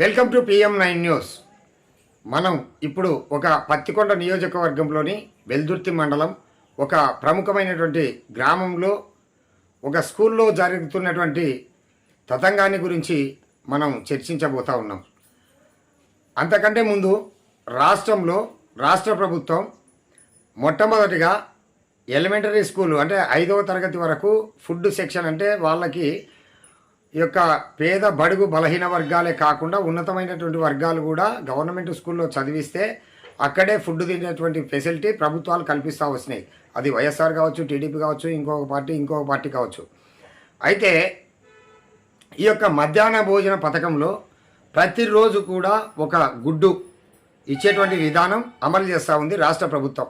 Welcome to PM nine news. మనం ఇప్పుడు ఒక పత్తికొండ నియోజకవర్గంలోని వెల్దుర్తి మండలం ఒక ప్రముఖమైనటువంటి గ్రామంలో ఒక స్కూల్లో జరుగుతున్నటువంటి తతంగాన్ని గురించి మనం చర్చించబోతా ఉన్నాం. అంతకంటే ముందు రాష్ట్రంలో రాష్ట్ర ప్రభుత్వం మొట్టమొదటిగా ఎలిమెంటరీ స్కూల్ అంటే ఐదవ తరగతి వరకు ఫుడ్ సెక్షన్ అంటే వాళ్ళకి యొక్క పేద బడుగు బలహీన వర్గాలే కాకుండా ఉన్నతమైనటువంటి వర్గాలు కూడా గవర్నమెంట్ స్కూల్లో చదివిస్తే అక్కడే ఫుడ్ తినేటువంటి ఫెసిలిటీ ప్రభుత్వాలు కల్పిస్తూ వస్తున్నాయి. అది వైఎస్ఆర్ కావచ్చు టీడీపీ కావచ్చు ఇంకొక పార్టీ ఇంకొక పార్టీ కావచ్చు. అయితే ఈ యొక్క మధ్యాహ్న భోజన పథకంలో ప్రతిరోజు కూడా ఒక గుడ్డు ఇచ్చేటువంటి విధానం అమలు చేస్తూ ఉంది రాష్ట్ర ప్రభుత్వం.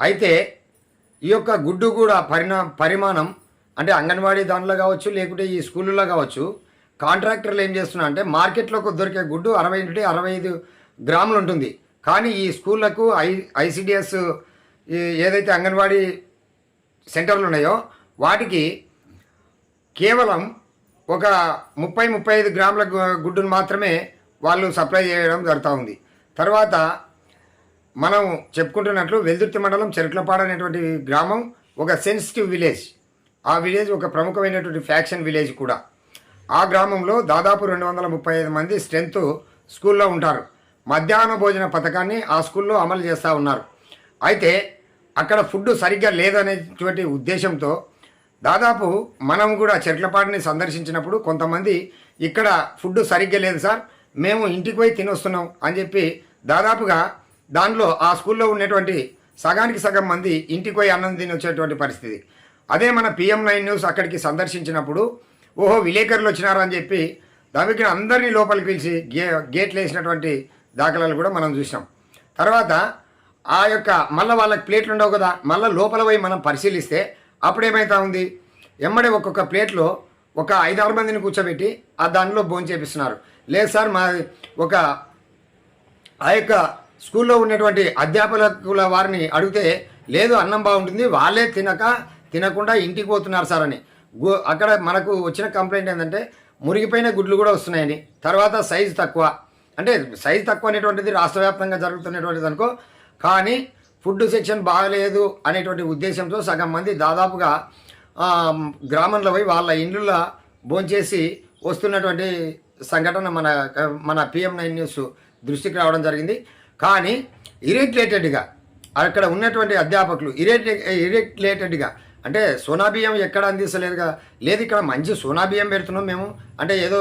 అయితే ఈ యొక్క గుడ్డు కూడా పరిణా పరిమాణం అంటే అంగన్వాడీ దానిలో కావచ్చు లేకుంటే ఈ స్కూళ్ళలో కావచ్చు కాంట్రాక్టర్లు ఏం చేస్తున్నా అంటే మార్కెట్లోకి దొరికే గుడ్డు అరవై నుండి అరవై ఐదు గ్రాములు ఉంటుంది. కానీ ఈ స్కూళ్ళకు ఐ ఐసిడిఎస్ ఏదైతే అంగన్వాడీ సెంటర్లు ఉన్నాయో వాటికి కేవలం ఒక ముప్పై ముప్పై ఐదు గ్రాముల గు- గుడ్డును మాత్రమే వాళ్ళు సప్లై చేయడం జరుగుతూ ఉంది. తర్వాత మనం చెప్పుకుంటున్నట్లు వెల్దుర్తి మండలం చెరుకులపాడు అనేటువంటి గ్రామం ఒక సెన్సిటివ్ విలేజ్. ఆ విలేజ్ ఒక ప్రముఖమైనటువంటి ఫ్యాక్షన్ విలేజ్ కూడా. ఆ గ్రామంలో దాదాపు రెండు వందల ముప్పై ఐదు మంది స్ట్రెంత్ స్కూల్లో ఉంటారు. మధ్యాహ్న భోజన పథకాన్ని ఆ స్కూల్లో అమలు చేస్తూ ఉన్నారు. అయితే అక్కడ ఫుడ్ సరిగ్గా లేదనేటువంటి ఉద్దేశంతో దాదాపు మనం కూడా చెట్లపాటిని సందర్శించినప్పుడు కొంతమంది ఇక్కడ ఫుడ్ సరిగ్గా లేదు సార్ మేము ఇంటికి పోయి తినొస్తున్నాం అని చెప్పి దాదాపుగా దానిలో ఆ స్కూల్లో ఉన్నటువంటి సగానికి సగం మంది ఇంటికి పోయి అన్నం తిని వచ్చేటువంటి పరిస్థితి. అదే మన పిఎం నైన్ న్యూస్ అక్కడికి సందర్శించినప్పుడు ఓహో విలేకరులు వచ్చినారు అని చెప్పి దానికి అందరినీ లోపలికి పిలిచి గే గేట్లు వేసినటువంటి దాఖలాలు కూడా మనం చూసాం తర్వాత ఆ యొక్క మళ్ళీ వాళ్ళకి ప్లేట్లు ఉండవు కదా మళ్ళీ లోపల పోయి మనం పరిశీలిస్తే అప్పుడేమైతా ఉంది? ఎమ్మడే ఒక్కొక్క ప్లేట్లో ఒక ఐదారు మందిని కూర్చోబెట్టి ఆ దానిలో భోజనం చేపిస్తున్నారు. లేదు సార్ మా ఒక ఆ యొక్క స్కూల్లో ఉన్నటువంటి అధ్యాపకుల వారిని అడిగితే లేదు అన్నం బాగుంటుంది వాళ్ళే తినక తినకుండా ఇంటికి పోతున్నారు సార్ అని. అక్కడ మనకు వచ్చిన కంప్లైంట్ ఏంటంటే మురిగిపోయిన గుడ్లు కూడా వస్తున్నాయని తర్వాత సైజు తక్కువ. అంటే సైజు తక్కువ అనేటువంటిది రాష్ట్ర వ్యాప్తంగా జరుగుతున్నటువంటిది అనుకో కానీ ఫుడ్ సెక్షన్ బాగలేదు అనేటువంటి ఉద్దేశంతో సగం మంది దాదాపుగా గ్రామంలో పోయి వాళ్ళ ఇండ్లలో భోంచేసి వస్తున్నటువంటి సంఘటన మన మన పిఎం నైన్ న్యూస్ దృష్టికి రావడం జరిగింది. కానీ ఇరిటేటెడ్గా అక్కడ ఉన్నటువంటి అధ్యాపకులు ఇరిటే ఇరిటేటెడ్గా అంటే సోనా బియ్యం ఎక్కడ అందిస్తలేదుగా. లేదు ఇక్కడ మంచి సోనా బియ్యం పెడుతున్నాం మేము. అంటే ఏదో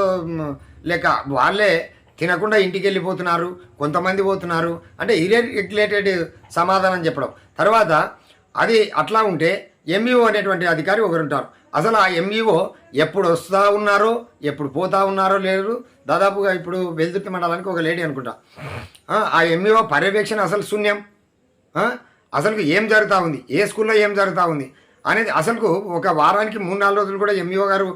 లేక వాళ్ళే తినకుండా ఇంటికి వెళ్ళిపోతున్నారు కొంతమంది పోతున్నారు. అంటే ఇరెగ్యులేటెడ్ సమాధానం చెప్పడం. తర్వాత అది అట్లా ఉంటే ఎంఈఓ అనేటువంటి అధికారి ఒకరు ఉంటారు. అసలు ఆ ఎంఈఓ ఎప్పుడు వస్తూ ఉన్నారో ఎప్పుడు పోతా ఉన్నారో లేరు. దాదాపుగా ఇప్పుడు వెల్దుర్తి మండలానికి ఒక లేడీ అనుకుంటా. ఆ, ఎంఈఓ పర్యవేక్షణ అసలు శూన్యం. అసలు ఏం జరుగుతూ ఉంది? ఏ స్కూల్లో ఏం జరుగుతూ ఉంది? అనేది అసలుకు ఒక వారానికి మూడు నాలుగు రోజులు కూడా ఎంఈఓ గారు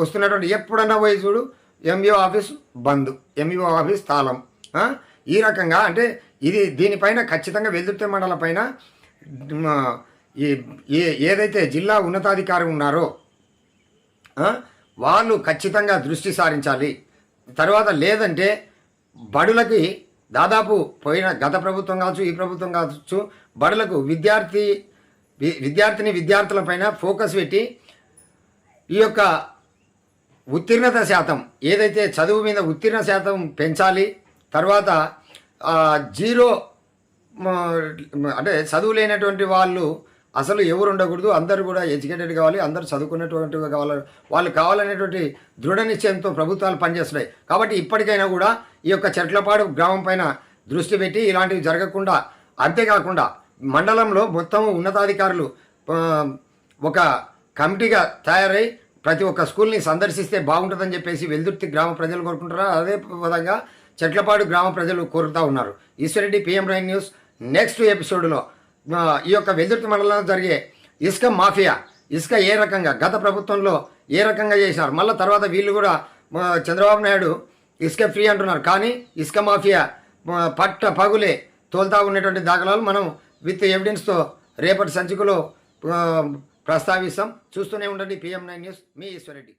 వస్తున్నటువంటి ఎప్పుడన్నా పోయి చూడు ఎంఈఓ ఆఫీస్ బంద్ ఎంఈఓ ఆఫీస్ తాళం. ఈ రకంగా అంటే ఇది దీనిపైన ఖచ్చితంగా వెల్దుర్తి మండలం పైన ఈ ఏ- ఏదైతే జిల్లా ఉన్నతాధికారి ఉన్నారో వాళ్ళు ఖచ్చితంగా దృష్టి సారించాలి. తర్వాత లేదంటే బడులకి దాదాపు పోయిన గత ప్రభుత్వం కావచ్చు ఈ ప్రభుత్వం కావచ్చు బడులకు విద్యార్థి విద్యార్థిని విద్యార్థులపైన ఫోకస్ పెట్టి ఈ యొక్క ఉత్తీర్ణత శాతం ఏదైతే చదువు మీద ఉత్తీర్ణ శాతం పెంచాలి తర్వాత జీరో అంటే చదువు లేనటువంటి వాళ్ళు అసలు ఎవరు ఉండకూడదు. అందరూ కూడా ఎడ్యుకేటెడ్ కావాలి అందరూ చదువుకున్నటువంటి కావాలి వాళ్ళు కావాలనేటువంటి దృఢ నిశ్చయంతో ప్రభుత్వాలు పనిచేస్తున్నాయి. కాబట్టి ఇప్పటికైనా కూడా ఈ యొక్క చెట్లపాడు గ్రామం పైన దృష్టి పెట్టి ఇలాంటివి జరగకుండా అంతేకాకుండా మండలంలో మొత్తం ఉన్నతాధికారులు ఒక కమిటీగా తయారై ప్రతి ఒక్క స్కూల్ని సందర్శిస్తే బాగుంటుందని చెప్పేసి వెల్దుర్తి గ్రామ ప్రజలు కోరుకుంటున్నారు. అదే విధంగా చెట్లపాడు గ్రామ ప్రజలు కోరుతూ ఉన్నారు. Eshwar Reddy PM nine news next ఎపిసోడ్లో ఈ యొక్క వెల్దుర్తి మండలంలో జరిగే ఇసుక మాఫియా ఇసుక ఏ రకంగా గత ప్రభుత్వంలో ఏ రకంగా చేశారు మళ్ళీ తర్వాత వీళ్ళు కూడా చంద్రబాబు నాయుడు ఇసుక ఫ్రీ అంటున్నారు. కానీ ఇసుక మాఫియా పట్ట పగులే తోలుతా ఉన్నటువంటి దాఖలాలు మనం విత్ ఎవిడెన్స్తో రేపటి సంచికలో ప్రస్తావిస్తాం. చూస్తూనే ఉండండి. PM nine news. మీ ఈశ్వరెడ్డి